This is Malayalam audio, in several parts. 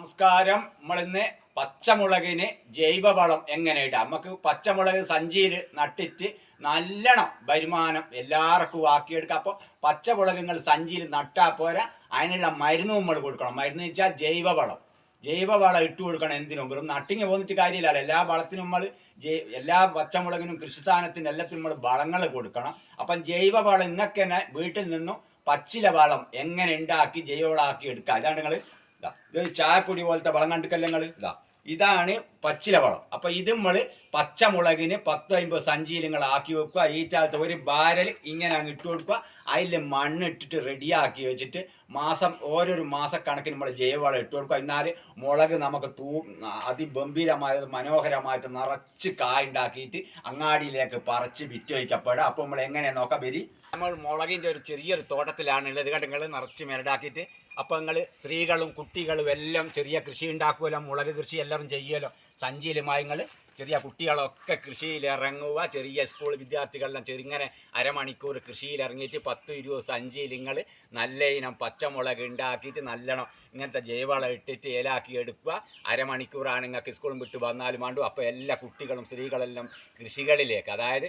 നമസ്കാരം. നമ്മളിന്ന് പച്ചമുളകിന് ജൈവവളം എങ്ങനെ ഇടാം? നമുക്ക് പച്ചമുളക് സഞ്ചിയിൽ നട്ടിട്ട് നല്ലോണം വരുമാനം എല്ലാവർക്കും ആക്കിയെടുക്കുക അപ്പോൾ പച്ചമുളക് നിങ്ങൾ സഞ്ചിയിൽ നട്ടാൽ പോരാ. അതിനുള്ള മരുന്ന് നമ്മൾ കൊടുക്കണം. മരുന്ന് വെച്ചാൽ ജൈവവളം. ജൈവവളം ഇട്ട് കൊടുക്കണം എന്തിനും. വെറും നട്ടിങ് പോന്നിട്ട് കാര്യമില്ല. എല്ലാ വളത്തിനും നമ്മൾ എല്ലാ പച്ചമുളകിനും കൃഷി സാധനത്തിനും എല്ലാത്തിനും നമ്മൾ വളങ്ങൾ കൊടുക്കണം. അപ്പം ജൈവവളം ഇന്നൊക്കെ വീട്ടിൽ നിന്നും പച്ചില വളം എങ്ങനെ ഉണ്ടാക്കി ജൈവവളമാക്കി എടുക്കുക അതാണ് നിങ്ങൾ ഇതാ. ചായപ്പൊടി പോലത്തെ വളം കണ്ടിക്കല്ല നിങ്ങൾ ഇതാ. ഇതാണ് പച്ചില വളം. അപ്പൊ ഇത് നമ്മൾ പച്ചമുളകിന് പത്ത് അമ്പത് സഞ്ചിയിൽ നിങ്ങൾ ആക്കി വെക്കുക. ഈ കാലത്ത് ഒരു ബാരൽ ഇങ്ങനെ അങ്ങ് ഇട്ട് കൊടുക്കുക. അതിൽ മണ്ണിട്ടിട്ട് റെഡിയാക്കി വെച്ചിട്ട് മാസം ഓരോരു മാസക്കണക്കിന് നമ്മൾ ജൈവവളം ഇട്ട് കൊടുക്കുക. എന്നാൽ മുളക് നമുക്ക് തൂ അതിഗംഭീരമായത് മനോഹരമായിട്ട് നിറച്ച് കായ ഉണ്ടാക്കിയിട്ട് അങ്ങാടിയിലേക്ക് പറിച്ച് വിറ്റ് വയ്ക്കപ്പെടുക. അപ്പോൾ നമ്മൾ എങ്ങനെ നോക്കാം വരി നമ്മൾ മുളകിന്റെ ഒരു ചെറിയൊരു തോട്ടത്തിലാണ് ഉള്ളത് കേട്ടോ നിങ്ങൾ നിറച്ച് മെരടാക്കിയിട്ട്. അപ്പോൾ നിങ്ങൾ സ്ത്രീകളും കുട്ടികളും എല്ലാം ചെറിയ കൃഷി ഉണ്ടാക്കുമല്ലോ മുളക് കൃഷി എല്ലാവരും ചെയ്യുമല്ലോ. സഞ്ചിയിൽ മായങ്ങൾ ചെറിയ കുട്ടികളൊക്കെ കൃഷിയിൽ ഇറങ്ങുക ചെറിയ സ്കൂൾ വിദ്യാർത്ഥികളെല്ലാം ചെറുങ്ങനെ അരമണിക്കൂർ കൃഷിയിൽ ഇറങ്ങിയിട്ട് പത്ത് ഇരുപത് സഞ്ചിയിൽ നിങ്ങൾ നല്ല ഇനം പച്ചമുളക് ഉണ്ടാക്കിയിട്ട് നല്ലോണം ഇങ്ങനത്തെ ജൈവവളം ഇട്ടിട്ട് ഏലാക്കി എടുക്കുക. അരമണിക്കൂറാണ് നിങ്ങൾക്ക് സ്കൂളും വിട്ട് വന്നാലും വേണ്ടു. അപ്പോൾ എല്ലാ കുട്ടികളും സ്ത്രീകളെല്ലാം കൃഷികളിലേക്ക് അതായത്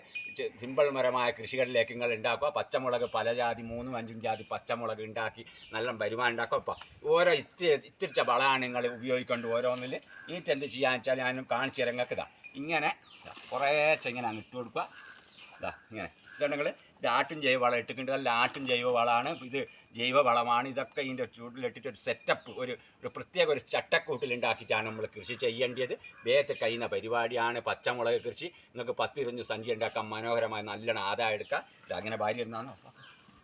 സിമ്പിൾ മരമായ കൃഷികളിലേക്ക് നിങ്ങൾ ഉണ്ടാക്കുക പച്ചമുളക് പല ജാതി മൂന്നും അഞ്ചും ജാതി പച്ചമുളക് ഉണ്ടാക്കി നല്ല വരുമാനം ഉണ്ടാക്കുക. അപ്പോൾ ഓരോ ഇത്തിരി ഇത്തിരിച്ച വളമാണ് നിങ്ങൾ ഉപയോഗിക്കൊണ്ട് ഓരോന്നിൽ ഈറ്റ് എന്ത് ചെയ്യാന്ന് വെച്ചാൽ ഞാനും കാണിച്ചു തരാം. ഇതാ ഇങ്ങനെ കുറേ ഇങ്ങനെ അങ്ങ് ഇട്ട് കൊടുക്കുക. ഇങ്ങനെ. ഇതാണ് നിങ്ങൾ ജൈവവളം ജൈവ വളം ഇട്ടിട്ടുണ്ട്. ജൈവ വളമാണ് ഇത് ജൈവ വളമാണ് ഇതൊക്കെ ഇതിന്റെ ചൂട്ടിലിട്ടിട്ട് ഒരു സെറ്റപ്പ് ഒരു ഒരു പ്രത്യേക ഒരു ചട്ടക്കൂട്ടിലുണ്ടാക്കിയിട്ടാണ് നമ്മൾ കൃഷി ചെയ്യേണ്ടത്. വേഗത്തിൽ കഴിയുന്ന പരിപാടിയാണ്. പച്ചമുളക് കൃഷി. നിങ്ങൾക്ക് പത്ത് ഇരുപഞ്ച് സഞ്ചി ഉണ്ടാക്കാൻ മനോഹരമായി നല്ലോണം ആദായം എടുക്കാം. ഇത് അങ്ങനെ ഭാര്യ ഇരുന്നാണോ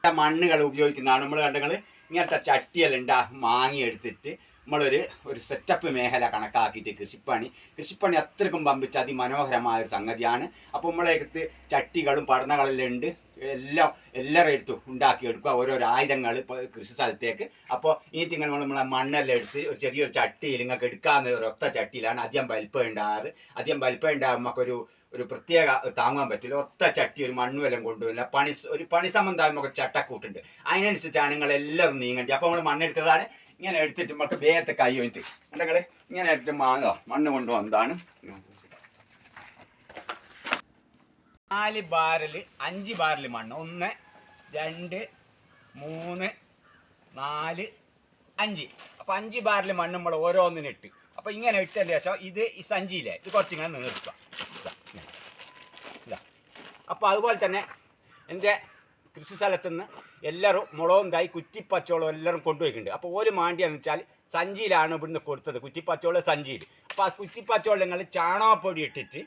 മണ്ണുകൾ ഉപയോഗിക്കുന്നതാണ് നമ്മൾ കണ്ടങ്ങൾ ഇങ്ങനത്തെ ചട്ടിയെല്ലാം ഉണ്ടാ മാങ്ങി എടുത്തിട്ട് നമ്മളൊരു ഒരു സെറ്റപ്പ് മേഖല കണക്കാക്കിയിട്ട് കൃഷിപ്പണി. കൃഷിപ്പണി അത്രക്കും പമ്പിച്ച് അതിമനോഹരമായ ഒരു സംഗതിയാണ്. അപ്പോൾ നമ്മളെടുത്ത് ചട്ടികളും പഠനങ്ങളെല്ലാം ഉണ്ട്. എല്ലാം എല്ലാവരും എടുത്ത് ഉണ്ടാക്കിയെടുക്കുക. ഓരോരോ ആയുധങ്ങൾ കൃഷി സ്ഥലത്തേക്ക്. അപ്പോൾ ഈ തിങ്ങൾ നമ്മളെ മണ്ണെല്ലാം എടുത്ത് ഒരു ചെറിയൊരു ചട്ടിയിൽ ഇങ്ങൾക്ക് എടുക്കാവുന്ന ഒരു ഒത്ത ചട്ടിയിലാണ്. അധികം വലിപ്പം ഉണ്ടാകാറ്. അധികം വലിപ്പം ഉണ്ടാകുമ്പോൾ നമുക്കൊരു ഒരു പ്രത്യേക താങ്ങാൻ പറ്റില്ല. ഒത്ത ചട്ടി ഒരു മണ്ണും എല്ലാം കൊണ്ടുവരില്ല. പണി ഒരു പണി സംബന്ധമായ നമുക്ക് ചട്ടക്കൂട്ടുണ്ട്. അതിനനുസരിച്ചാണ് നിങ്ങൾ എല്ലാവരും നീങ്ങേണ്ടത്. അപ്പോൾ നമ്മൾ മണ്ണെടുത്തതാണ് ഇങ്ങനെ എടുത്തിട്ട് നമുക്ക് വേഗത്തെ കൈ വന്നിട്ട് നിങ്ങൾ ഇങ്ങനെ എടുത്ത് മാങ്ങോ. മണ്ണ് കൊണ്ടുവന്നതാണ് നാല് ബാരൽ അഞ്ച് ബാരൽ മണ്ണ്. ഒന്ന് രണ്ട് മൂന്ന് നാല് അഞ്ച്. അപ്പം അഞ്ച് ബാരൽ മണ്ണ് നമ്മൾ ഓരോന്നിനിട്ട്. അപ്പോൾ അപ്പം ഇങ്ങനെ ഇട്ടതിന് ശേഷം ഇത് ഈ സഞ്ചിയിലെ ഇത് കുറച്ചിങ്ങനെ. ഇതാ അപ്പോൾ അതുപോലെ തന്നെ എന്റെ കൃഷി സ്ഥലത്ത് നിന്ന് എല്ലാവരും മുളകും തായി കുറ്റിപ്പച്ചോളം എല്ലാവരും കൊണ്ടുപോയിട്ടുണ്ട്. അപ്പോൾ ഒരു മാണ്ടിയെന്ന് വെച്ചാൽ സഞ്ചിയിലാണ് ഇവിടുന്ന് കൊടുത്തത്. കുറ്റിപ്പച്ചോളം സഞ്ചിയിൽ. അപ്പോൾ ആ കുറ്റിപ്പച്ചോളം നിങ്ങൾ ചാണകപ്പൊടി ഇട്ടിട്ട്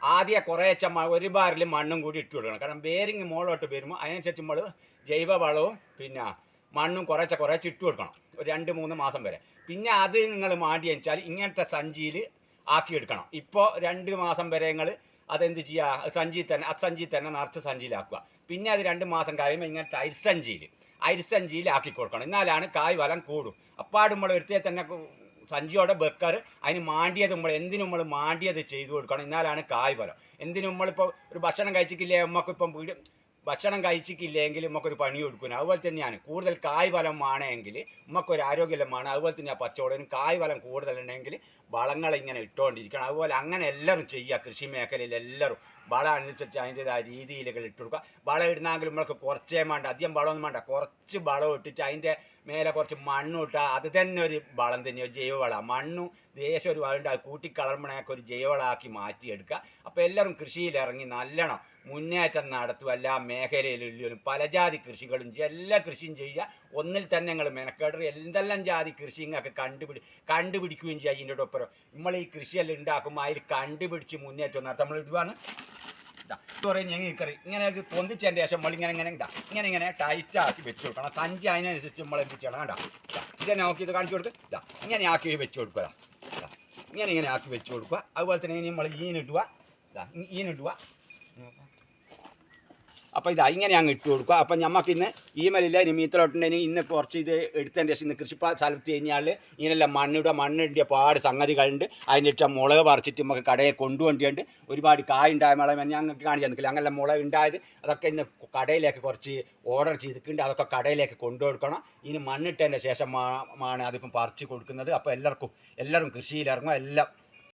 ആദ്യം കുറേച്ച ഒരു ബാറിൽ മണ്ണും കൂടി ഇട്ട് കൊടുക്കണം. കാരണം ബേരിങ് മുകളിലോട്ട് വരുമ്പോൾ അതിനനുസരിച്ച് നമ്മൾ ജൈവ വളവും പിന്നെ മണ്ണും കുറേച്ച കുറേച്ച് ഇട്ട് കൊടുക്കണം. ഒരു രണ്ട് മൂന്ന് മാസം വരെ. പിന്നെ അത് നിങ്ങൾ മാണ്ടി വെച്ചാൽ ഇങ്ങനത്തെ സഞ്ചിയിൽ ആക്കിയെടുക്കണം. ഇപ്പോൾ രണ്ട് മാസം വരെ നിങ്ങൾ അതെന്ത് ചെയ്യുക സഞ്ചിയിൽ തന്നെ ആ സഞ്ചിയിൽ തന്നെ നിറച്ച് സഞ്ചിയിലാക്കുക പിന്നെ അത് രണ്ട് മാസം കഴിയുമ്പോൾ ഇങ്ങനത്തെ അരിസഞ്ചിയിൽ അരിസഞ്ചിയിൽ ആക്കി കൊടുക്കണം. എന്നാലാണ് കായ് വലം കൂടും. അപ്പാട് നമ്മൾ എടുത്തേ തന്നെ സഞ്ചിയോടെ വെക്കാറ്. അതിന് മാണ്ടിയത് നമ്മൾ എന്തിനും നമ്മൾ മാണ്ടിയത് ചെയ്തു കൊടുക്കണം. എന്നാലാണ് കായ് ഫലം എന്തിനും നമ്മളിപ്പോൾ ഒരു ഭക്ഷണം കഴിച്ചിട്ടില്ലേ? നമുക്കിപ്പം വീട് ഭക്ഷണം കഴിച്ചിട്ടില്ലെങ്കിൽ നമുക്കൊരു പണി കൊടുക്കുന്നു അതുപോലെ തന്നെയാണ്. കൂടുതൽ കായ് ഫലം ആണെങ്കിൽ നമുക്കൊരു ആരോഗ്യമാണ് അതുപോലെ തന്നെ പച്ചവടനും കായ് ഫലം കൂടുതലുണ്ടെങ്കിൽ വളങ്ങൾ ഇങ്ങനെ ഇട്ടുകൊണ്ടിരിക്കണം അതുപോലെ അങ്ങനെ എല്ലാവരും ചെയ്യുക. കൃഷി മേഖലയിൽ എല്ലാവരും. വളം അനുസരിച്ച് അതിന്റെതായ രീതിയിലുകൾ ഇട്ട് കൊടുക്കുക. വളം ഇടുന്നെങ്കിൽ നമ്മൾക്ക് കുറച്ചേ വേണ്ട അധികം വളമൊന്നും വേണ്ട. കുറച്ച് വളം ഇട്ടിട്ട് അതിന്റെ മേലെ കുറച്ച് മണ്ണും ഇട്ടാൽ അത് തന്നെ ഒരു വളം തന്നെയാണ് ജൈവവള. മണ്ണും ദേശം ഒരു വളം അത് കളർമണയൊക്കെ ഒരു ജൈവവളമാക്കി മാറ്റിയെടുക്കുക. അപ്പോൾ എല്ലാവരും കൃഷിയിൽ ഇറങ്ങി നല്ലോണം മുന്നേറ്റം നടത്തും എല്ലാ മേഖലയിലും പലജാതി കൃഷികളും എല്ലാ കൃഷിയും ചെയ്യുക. ഒന്നിൽ തന്നെ ഞങ്ങൾ മെനക്കേടറി എന്തെല്ലാം ജാതി കൃഷി ഇങ്ങൊക്കെ കണ്ടുപിടി കണ്ടുപിടിക്കുകയും ചെയ്യുക ഇതിന്റെ ഒപ്പം നമ്മൾ ഈ കൃഷിയെല്ലാം ഉണ്ടാക്കുമ്പോൾ അതിൽ കണ്ടുപിടിച്ച് മുന്നേറ്റം നടത്തുക നമ്മൾ ഇടുവാണ്. പറയും ഞങ്ങൾ കറി. ഇങ്ങനെ പൊന്തിച്ചതിന്റെ ശേഷം നമ്മൾ ഇങ്ങനെ ഇങ്ങനെ ഇതാ. ഇങ്ങനെ ഇങ്ങനെ ടൈറ്റ് ആക്കി വെച്ച് കൊടുക്കണം. സഞ്ചി അതിനനുസരിച്ച് നമ്മൾ എന്ത് ചെയ്യണം കണ്ടാ? ഇതാ. ഇതന്നെ നോക്കി ഇത് കാണിച്ചു കൊടുക്കുക ഇതാ. ഇങ്ങനെ ആക്കി വെച്ച് കൊടുക്കുക. ഇങ്ങനെ ഇങ്ങനെ ആക്കി വെച്ച് കൊടുക്കുക. അതുപോലെ തന്നെ നമ്മൾ ഈനിടുക. ഇതാ. ഈനിടുക. അപ്പോൾ ഇത് ഇങ്ങനെ അങ്ങ് ഇട്ട് കൊടുക്കുക. അപ്പം നമുക്ക് ഇന്ന് ഈ മലില്ല ഇനി മീത്തലോട്ടുണ്ടെങ്കിൽ ഇന്ന് കുറച്ച് ഇത് എടുത്തതിന്റെ ശേഷം ഇന്ന് കൃഷി സ്ഥലത്ത് കഴിഞ്ഞാൽ ഇങ്ങനെയുള്ള മണ്ണിടുക മണ്ണിടിയ പാട് സംഗതികളുണ്ട്. അതിന്റെ ഇട്ട മുളക് പറിച്ചിട്ട് നമുക്ക് കടയിൽ കൊണ്ടുവണ്ടിയുണ്ട് ഒരുപാട് കായ ഉണ്ടായ മുളക് ഞങ്ങൾക്ക് കാണിച്ചു തന്നില്ല അങ്ങനെ മുളക് ഉണ്ടായത് അതൊക്കെ ഇന്ന് കടയിലേക്ക് കുറച്ച് ഓർഡർ ചെയ്തിട്ടുണ്ട്. അതൊക്കെ കടയിലേക്ക് കൊണ്ടുകൊടുക്കണം. ഇനി മണ്ണിട്ടതിന്റെ ശേഷം ആണ് അതിപ്പം പറിച്ച് കൊടുക്കുന്നത്. അപ്പോൾ എല്ലാവർക്കും എല്ലാവരും കൃഷിയിലിറങ്ങും എല്ലാം